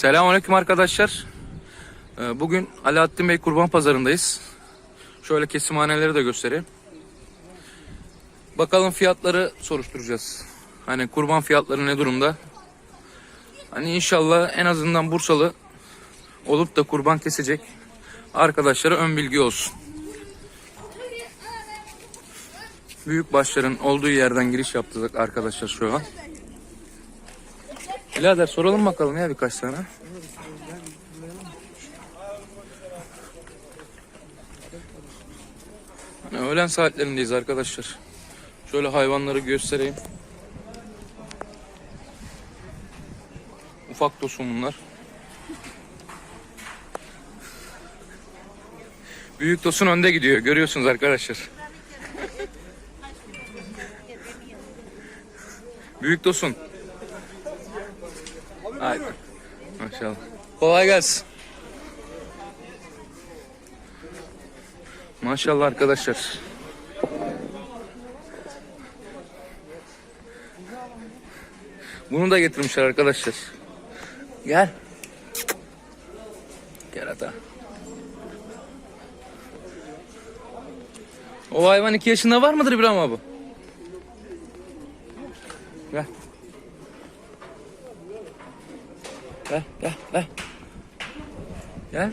Selamünaleyküm arkadaşlar. Ee, Bugün Alaaddin Bey Kurban Pazarı'ndayız. Şöyle kesimhaneleri de göstereyim. Bakalım fiyatları soruşturacağız. Hani kurban fiyatları ne durumda? Hani inşallah en azından Bursalı olup da kurban kesecek arkadaşlara ön bilgi olsun. Büyük başların olduğu yerden giriş yaptık arkadaşlar şu an. Birader soralım bakalım ya birkaç tane. Hani öğlen saatlerindeyiz arkadaşlar. Şöyle hayvanları göstereyim. Ufak tosun bunlar. Büyük tosun önde gidiyor. Görüyorsunuz arkadaşlar. Büyük tosun. Haydi. Maşallah. Kolay gelsin. Maşallah arkadaşlar. Bunu da getirmişler arkadaşlar. Gel. Gel hata. O hayvan iki yaşında var mıdır İbrahim abi? Gel. Gel, gel, gel. Gel.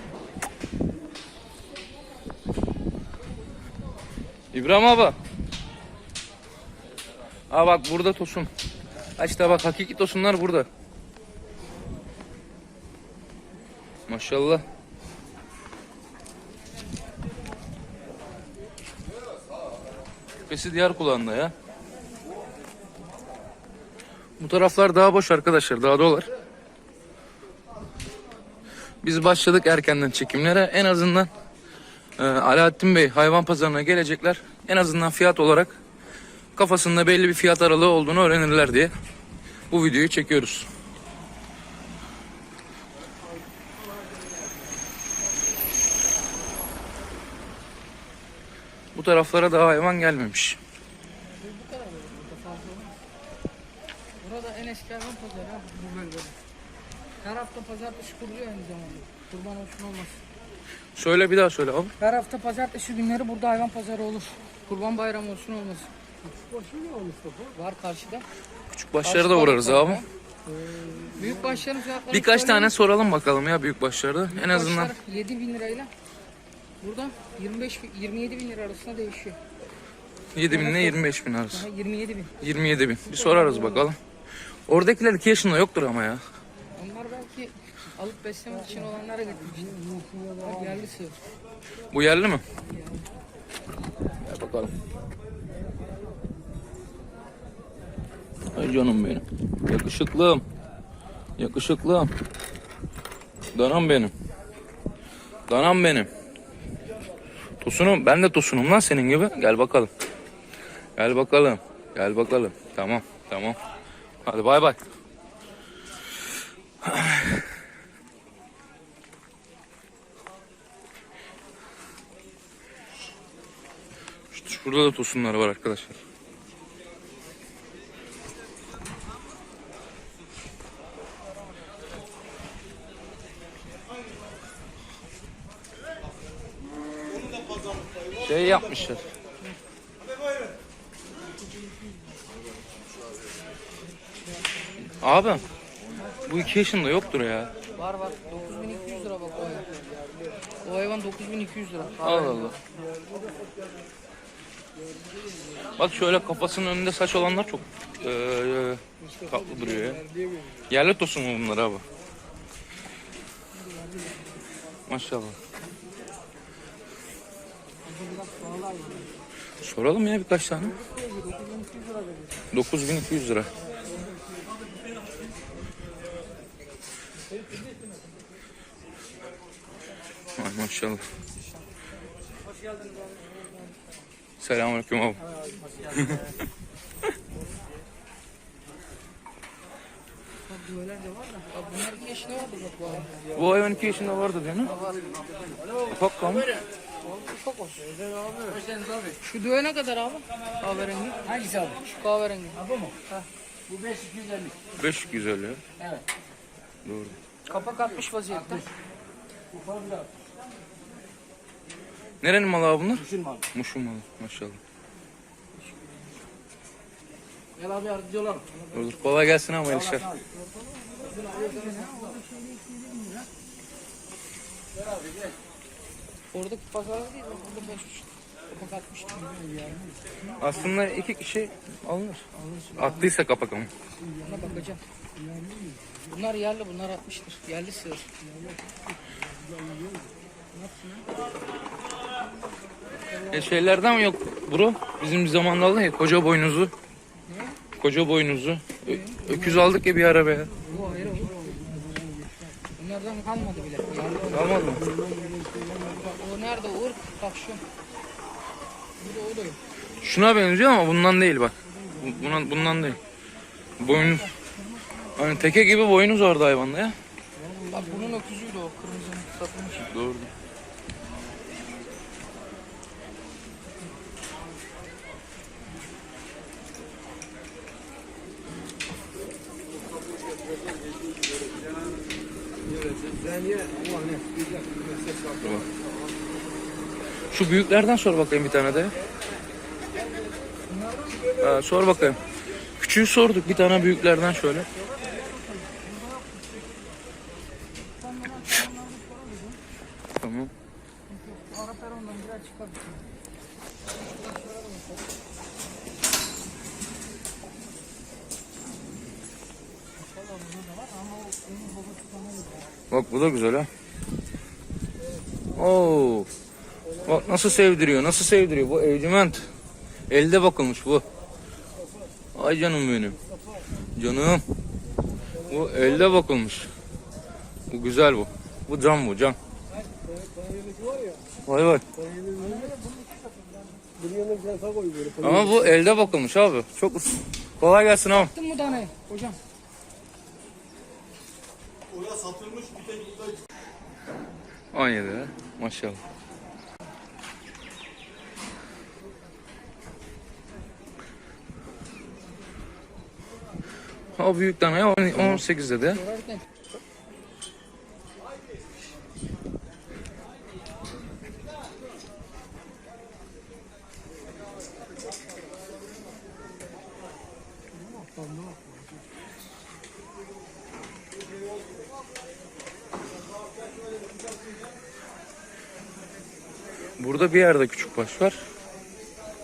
İbrahim abi. Aa bak burada tosun. İşte bak hakiki tosunlar burada. Maşallah. Küpesi diğer kulağında ya. Bu taraflar daha boş arkadaşlar. Daha dolar. Biz başladık erkenden çekimlere. En azından e, Alaaddin Bey hayvan pazarına gelecekler. En azından fiyat olarak kafasında belli bir fiyat aralığı olduğunu öğrenirler diye bu videoyu çekiyoruz. Bu taraflara daha hayvan gelmemiş. Burada en eski hayvan pazarı bu bölgede. Her hafta pazartesi kuruluyor aynı zamanda. Kurban olsun olmaz. Söyle bir daha söyle abi. Her hafta pazartesi günleri burada hayvan pazarı olur. Kurban bayramı olsun olmaz. Var karşıda. Küçük başları da uğrarız abi. Büyük başların fiyatları Birkaç şöyle. tane soralım bakalım ya büyük başlarda. En azından 7 bin lirayla burada 25 bin- 27 bin lira arasında değişiyor. 7 bin ile 25 bin arası. Daha 27 bin. 27 bin. Bir sorarız bakalım. Oradakiler 2 yaşında yoktur ama ya. Belki alıp beslemek için olanlara getirmiş. Bak yerli sığır. Bu yerli mi? Gel bakalım. Ay canım benim. Yakışıklım. Yakışıklım. Danam benim. Danam benim. Tosunum. Ben de tosunum lan senin gibi. Gel bakalım. Gel bakalım. Gel bakalım. Tamam. Tamam. Hadi bay bay. Şurada da tosunlar var arkadaşlar. Şey yapmışlar. Abi bu iki yaşında yoktur ya. Var var. 9200 lira bak o hayvan. O hayvan 9200 lira. Allah Allah. Bak şöyle kafasının önünde saç olanlar çok eee tatlı duruyor ya. Yerli tosun mu bunlar abi? Maşallah. Soralım ya birkaç tane. 9200 lira. Ay maşallah. Selamünaleyküm abi. Bak böyle de var da. Bak bunlar 2 yaşında vardı bak bu hayvan. 2 yaşında vardı değil mi? Ufak kalmış. Ufak olsun. Şu düğe ne kadar abi? Kahverengi. Hangisi abi? Şu kahverengi. Bu mu? Bu 550. 550. Evet. Doğru. Kapak atmış vaziyette. Nerenin malı abi bunlar? Düşün abi. Muş'un malı maşallah. Gel abi yardımcı olalım. Olur. Kolay gelsin ama Elişer. Oradaki pazar değil, burada beş. Aslında iki kişi alınır. Attıysa kapak ama. Buna bakacağım. Bunlar yerli, bunlar atmıştır. Yerli sığır. E şeylerden mi yok bro? Bizim bir zamanda aldık ya koca boynuzu. Koca boynuzu. Ö- öküz aldık ya bir ara be. Bu ayrı bu. Bunlardan kalmadı bile. Yerli olan. Almadı mı? Bak o nerede? Uğur. Bak şu. Burada o da yok. Şuna benziyor ama bundan değil bak. Bu- Buna, bundan değil. Boynuz. Hani teke gibi boynuz vardı hayvanda ya. Bak bunun öküzüydü o kırmızının satılmış. Doğru. Şu büyüklerden sor bakayım bir tane de. Ha, sor bakayım. Küçüğü sorduk bir tane büyüklerden şöyle. Tamam. Bak bu da güzel ha. Oo. Bak nasıl sevdiriyor, nasıl sevdiriyor. Bu evciment. Elde bakılmış bu. Ay canım benim. Canım. Bu elde bakılmış. Bu güzel bu. Bu can bu can. Vay vay. Tane. Ama bu elde bakılmış abi. Çok kolay gelsin abi. Attın mı danayı hocam? Oraya satılmış bir tek burada 17 ha. Maşallah. O büyük danaya 18 dedi. Burada bir yerde küçük baş var.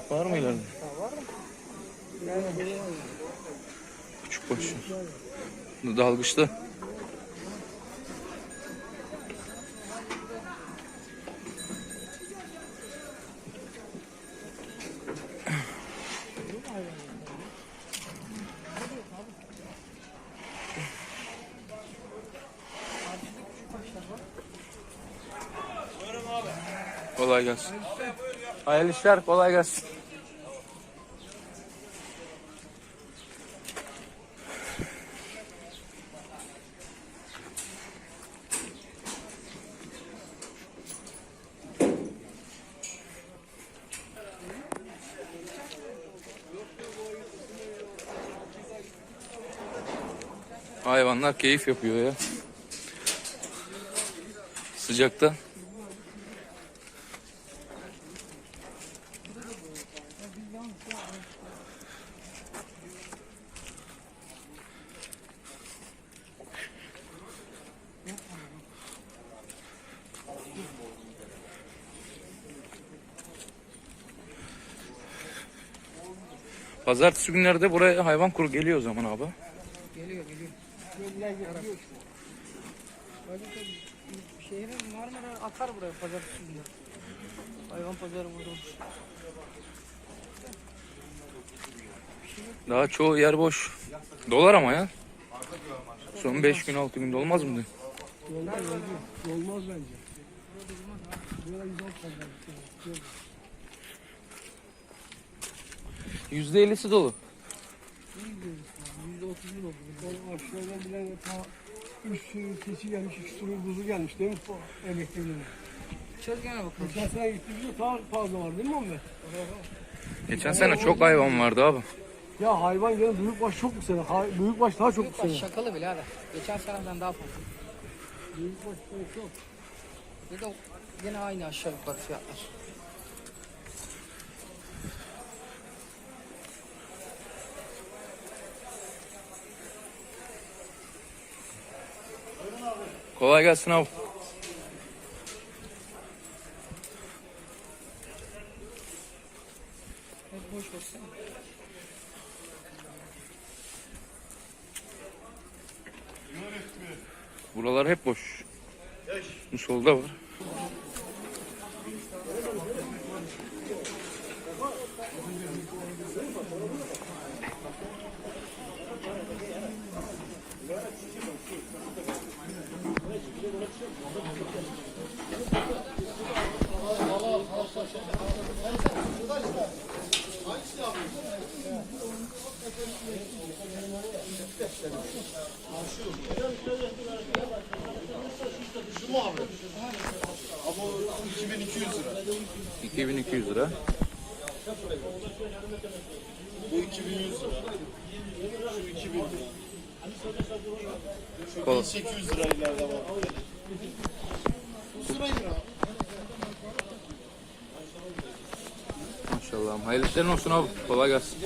Var mı ileride? Küçük baş. Dalgıçta. Kolay gelsin. Hayırlı işler, kolay gelsin. Hayvanlar keyif yapıyor ya. Sıcakta. Pazartesi günlerde buraya hayvan kuru geliyor o zaman abi. geliyor geliyor. Şehrin Marmara akar buraya pazartesi günü. Hayvan pazarı burada olur. Daha çoğu yer boş. Dolar ama ya. Son 5 gün 6 gün dolmaz mı. Olmaz. Olmaz bence. Böyle güzel pazar. %50'si dolu. Yüzde otuz yıl oldu. O aşağıdan bilen ta üç sürü keçi gelmiş, iki sürü kuzu gelmiş değil mi? Emeklilerine. İçeriz gene bakalım. Geçen sene gittiğimizde daha fazla var değil mi Muhammed? Geçen sene çok hayvan vardı abi. Ya hayvan gene büyükbaş çok bu sene. Hay- Büyükbaş daha çok bu Büyük sene. şakalı birader. Geçen seneden daha fazla. Büyükbaş yok. Bir de yine aynı aşağı yukarı fiyatlar. Kolay gelsin abi. Buralar hep boş. Bu solda var. Ama 2200 lira. 2200 lira. Bu 2100 lira. Şu 2000 lira. Kol- 1800 lira ileride var. Bu sırayı lira. Maşallah. Hayırlı işlerin olsun abi. Kolay gelsin.